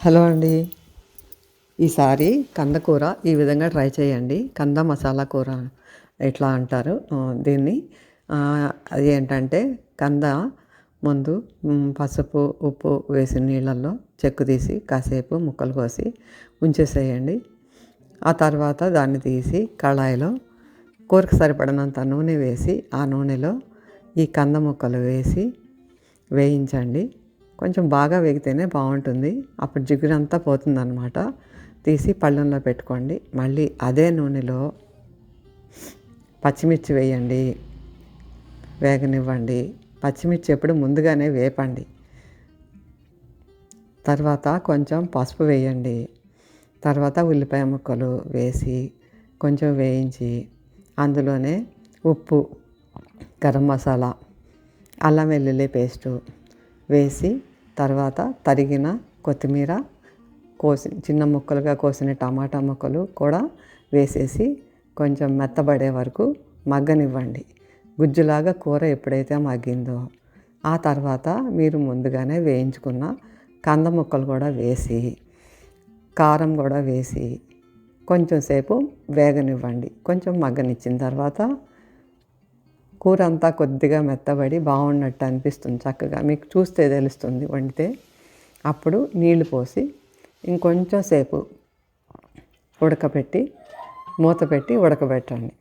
Hello అండి. ఈసారి కంద కూర ఈ విధంగా ట్రై చేయండి. కంద మసాలా కూర ఎట్లా అంటారు? దీన్ని అది ఏంటంటే కంద ముందు పసుపు ఉప్పు వేసి నీళ్ళల్లో చెక్కు తీసి కాసేపు ముక్కలు కోసి ఉంచేసేయండి. ఆ తర్వాత దాన్ని తీసి కళాయిలో కూరకు సరిపడినంత నూనె వేసి ఆ నూనెలో ఈ కంద ముక్కలు వేసి వేయించండి. కొంచెం బాగా వేగితేనే బాగుంటుంది. అప్పుడు జిగురంతా పోతుందన్నమాట. తీసి పళ్ళెంలో పెట్టుకోండి. మళ్ళీ అదే నూనెలో పచ్చిమిర్చి వేయండి. వేగనివ్వండి. పచ్చిమిర్చి ఎప్పుడు ముందుగానే వేపండి. తర్వాత కొంచెం పసుపు వేయండి. తర్వాత ఉల్లిపాయ ముక్కలు వేసి కొంచెం వేయించి అందులోనే ఉప్పు గరం మసాలా అల్లం వెల్లుల్లి పేస్టు వేసి తర్వాత తరిగిన కొత్తిమీర కోసి చిన్న ముక్కలుగా కోసిన టమాటా ముక్కలు కూడా వేసేసి కొంచెం మెత్తబడే వరకు మగ్గనివ్వండి. గుజ్జులాగా కూర ఎప్పుడైతే మగ్గిందో ఆ తర్వాత మీరు ముందుగానే వేయించుకున్న కంద ముక్కలు కూడా వేసి కారం కూడా వేసి కొంచెం సేపు వేగనివ్వండి. కొంచెం మగ్గనిచ్చిన తర్వాత కూర అంతా కొద్దిగా మెత్తబడి బాగున్నట్టు అనిపిస్తుంది చక్కగా. మీకు చూస్తే తెలుస్తుంది వండితే. అప్పుడు నీళ్ళు పోసి ఇంకొంచెం సేపు ఉడకబెట్టి మూత పెట్టి ఉడకబెట్టండి.